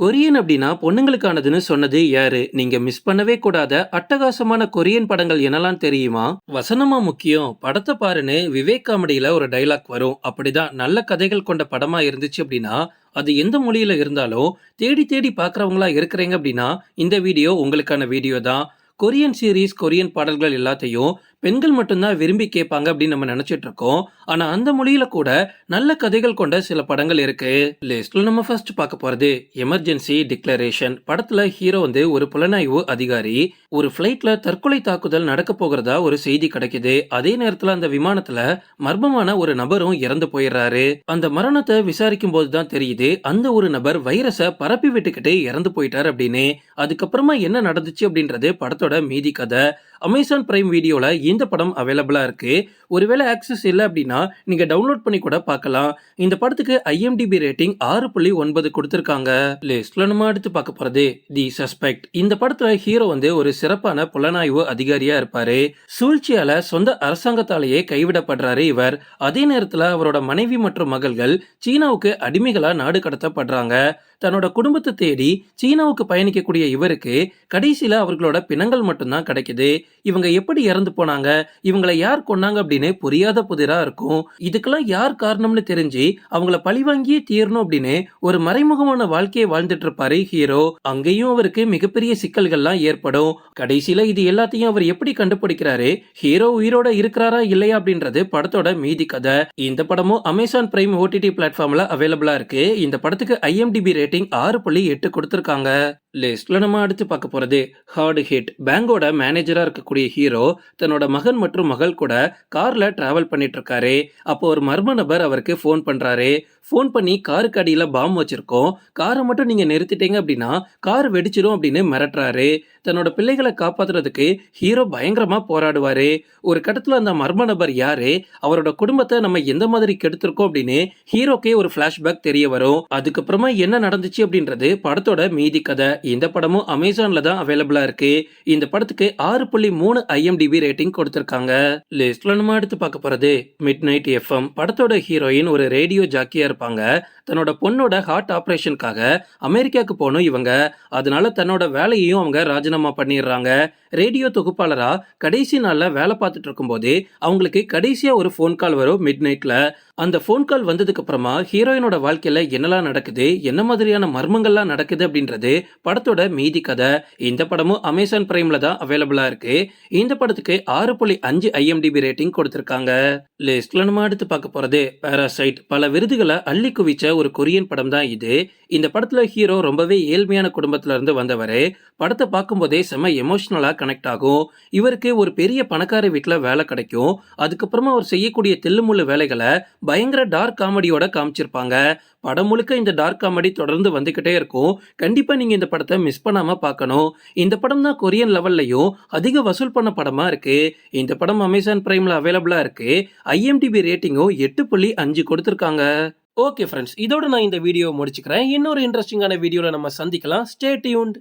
Korean அப்படின்னா பொண்ணுங்களுக்கானதுன்னு சொன்னது யாரு? நீங்க மிஸ் பண்ணவே கூடாத அட்டகாசமான கொரியன் படங்கள் என்னலாம் தெரியுமா? வசனமா முக்கியம். படத்தை பாருன்னு விவேக் காமெடியில ஒரு டைலாக் வரும். அப்படிதான். நல்ல கதைகள் கொண்ட படமா இருந்துச்சு அப்படின்னா அது எந்த மொழியில இருந்தாலும் தேடி தேடி பாக்குறவங்களா இருக்கிறீங்க அப்படின்னா இந்த வீடியோ உங்களுக்கான வீடியோ தான். கொரியன் சீரீஸ் கொரியன் பாடல்கள் எல்லாத்தையும் பெண்கள் மட்டும்தான் விரும்பி கேட்பாங்க அப்படின்னு நம்ம நினைச்சிட்டு இருக்கோம். ஆனா அந்த மொழியில கூட நல்ல கதைகள் கொண்ட சில படங்கள் இருக்கு. லிஸ்ட்ல நம்ம ஃபர்ஸ்ட் பார்க்க போறது எமர்ஜென்சி டிக்ளரேஷன் படத்துல ஹீரோ வந்து ஒரு புலனாய்வு அதிகாரி ஒரு பிளைட்ல தற்கொலை தாக்குதல் நடக்க போகிறதா ஒரு செய்தி கிடைக்குது. அதே நேரத்துல அந்த விமானத்துல மர்மமான ஒரு நபரும் இறந்து போயிடுறாரு. அந்த மரணத்தை விசாரிக்கும் போது தான் தெரியுது அந்த ஒரு நபர் வைரஸை பரப்பி விட்டுக்கிட்டு இறந்து போயிட்டார் அப்படின்னு. அதுக்கப்புறமா என்ன நடந்துச்சு அப்படின்றது படத்தோட மீதி கதை. அமேசான் பிரைம் வீடியோவில் இந்த படம் அவைலபிளாக இருக்குது ஒருவேளை ஆக்சஸ் இல்லை அப்படின்னா நீங்கள் டவுன்லோட் பண்ணி கூட பார்க்கலாம். இந்த படத்துக்கு ஐஎம்டிபி ரேட்டிங் ஆறு புள்ளி ஒன்பது கொடுத்துருக்காங்க. லிஸ்ட்ல நம்ம அடுத்து பார்க்க போகிறது தி சஸ்பெக்ட் இந்த படத்தில் ஹீரோ வந்து ஒரு சிறப்பான புலனாய்வு அதிகாரியாக இருப்பார். சூழ்ச்சியால் சொந்த அரசாங்கத்தாலேயே கைவிடப்படுறாரு இவர். அதே நேரத்தில் அவரோட மனைவி மற்றும் மகள்கள் சீனாவுக்கு அடிமைகளாக நாடு கடத்தப்படுறாங்க. தன்னோட குடும்பத்தை தேடி சீனாவுக்கு பயணிக்கக்கூடிய இவருக்கு கடைசியில் அவர்களோட பிணங்கள் மட்டும்தான் கிடைக்குது. இவங்க எப்படி இறந்து போனாங்க இவங்களை யார் கொன்னாங்க அப்படின்னு புரியாத புதிரா இருக்கும். இதுக்கெல்லாம் யார் காரணம்னு தெரிஞ்சு அவங்கள பழிவாங்கியே தீரணும் அப்படின்னு ஒரு மறைமுகமான வாழ்க்கையை வாழ்ந்துட்டு இருப்பாரு ஹீரோ. அங்கேயும் அவருக்கு மிகப்பெரிய சிக்கல்கள்லாம் ஏற்படும். கடைசியில இது எல்லாத்தையும் அவர் எப்படி கண்டுபிடிக்கிறாரு? ஹீரோ உயிரோட இருக்கிறாரா இல்லையா அப்படின்றது படத்தோட மீதி கதை. இந்த படமும் அமேசான் பிரைம் ஓடிடி பிளாட்ஃபார்ம்ல அவைலபிளா இருக்கு. இந்த படத்துக்கு ஐஎம்டிபி ரேட்டிங் ஆறு புள்ளி எட்டு கொடுத்திருக்காங்க. லிஸ்ட்ல நம்ம அடுத்து பார்க்க போறது ஹார்டு ஹிட் பேங்கோட மேனேஜரா இருக்கக்கூடிய ஹீரோ தன்னோட மகன் மற்றும் மகள் கூட கார்ல டிராவல் பண்ணிட்டு இருக்காரு. அப்போ ஒரு மர்ம நபர் அவருக்கு ஃபோன் பண்றாரு. ஃபோன் பண்ணி காருக்கு அடியில் பாம் வச்சிருக்கோம். காரை மட்டும் நீங்க நிறுத்திட்டீங்க அப்படின்னா கார் வெடிச்சிரும் அப்படின்னு மிரட்டுறாரு. தன்னோட பிள்ளைகளை காப்பாத்துறதுக்கு ஹீரோ பயங்கரமா போராடுவாரு. ஒரு கட்டத்தில் அந்த மர்ம நபர் யாரு? அவரோட குடும்பத்தை நம்ம எந்த மாதிரி கெடுத்திருக்கோம் அப்படின்னு ஹீரோக்கே ஒரு பிளாஷ்பேக் தெரிய வரும். அதுக்கப்புறமா என்ன நடந்துச்சு அப்படின்றது படத்தோட மீதி கதை. இந்த படமும் அமேசான்ல தான் அவைலபிளா இருக்கு. இந்த படத்துக்கு ஆறு புள்ளி மூணு ஐஎம்டிபி ரேட்டிங் கொடுத்திருக்காங்க. லிஸ்ட்ல நம்ம எடுத்து பார்க்க போறது மிட் நைட் எஃப்எம் படத்தோட ஹீரோயின் ஒரு ரேடியோ ஜாக்கியா இருப்பாங்க. தன்னோட பொண்ணோட ஹார்ட் ஆபரேஷனுக்காக அமெரிக்காவுக்கு போகணும் இவங்க. அதனால தன்னோட வேலையையும் அவங்க ராஜினாமா பண்ணிடுறாங்க. ரேடியோ தொகுப்பாளரா கடைசி நாள்ல வேலை பார்த்துட்டு இருக்கும்போது அவங்களுக்கு கடைசியா ஒரு ஃபோன் கால் வரும் மிட் நைட்ல அந்த ஃபோன் கால் வந்ததுக்கு அப்புறமா ஹீரோயினோட வாழ்க்கையில என்னெல்லாம் நடக்குது என்ன மாதிரியான மர்மங்கள்லாம் நடக்குது அப்படின்றது படத்தோட மீதி கதை. இந்த படமும் அமேசான் பிரைம்ல தான் அவைலபிளா இருக்கு. இந்த படத்துக்கு ஆறு புள்ளி அஞ்சு ஐஎம்டிபி ரேட்டிங் கொடுத்திருக்காங்க. லிஸ்ட்ல நம்ம அடுத்து பார்க்க போறது பாராசைட் பல விருதுகளை அள்ளி குவிச்ச ஒரு கொரியன் படம் தான் இது. இந்த படத்துல ஹீரோ ரொம்பவே ஏழ்மையான குடும்பத்துல இருந்து வந்தவர். படத்தை பார்க்கும்போதே செம எமோஷனலா கனெக்ட் ஆகும். இவருக்கு ஒரு பெரிய பணக்கார வீட்டுல வேலை கிடைக்கும். அதுக்கப்புறமா அவர் செய்யக்கூடிய தில்லுமுள்ளு வேலைகளை பயங்கர டார்க் காமெடியோட காமிச்சிருப்பாங்க. படம் முழுக்க இந்த டார்க் காமெடி தொடர்ந்து வந்துகிட்டே இருக்கும். கண்டிப்பா நீங்க இந்த படத்தை மிஸ் பண்ணாம பார்க்கணும். இந்த படம் தான் கொரியன் லெவல்லையும் அதிக வசூல் பண்ண படமா இருக்கு. இந்த படம் அமேசான் பிரைம்ல அவைலபிளா இருக்கு. ஐஎம்டிபி ரேட்டிங்கும் எட்டு புள்ளி அஞ்சு கொடுத்துருக்காங்க. ஓகே ஃப்ரெண்ட்ஸ் இதோட நான் இந்த வீடியோ முடிச்சுக்கிறேன். இன்னொரு இன்ட்ரெஸ்டிங்கான வீடியோவில் நம்ம சந்திக்கலாம். Stay tuned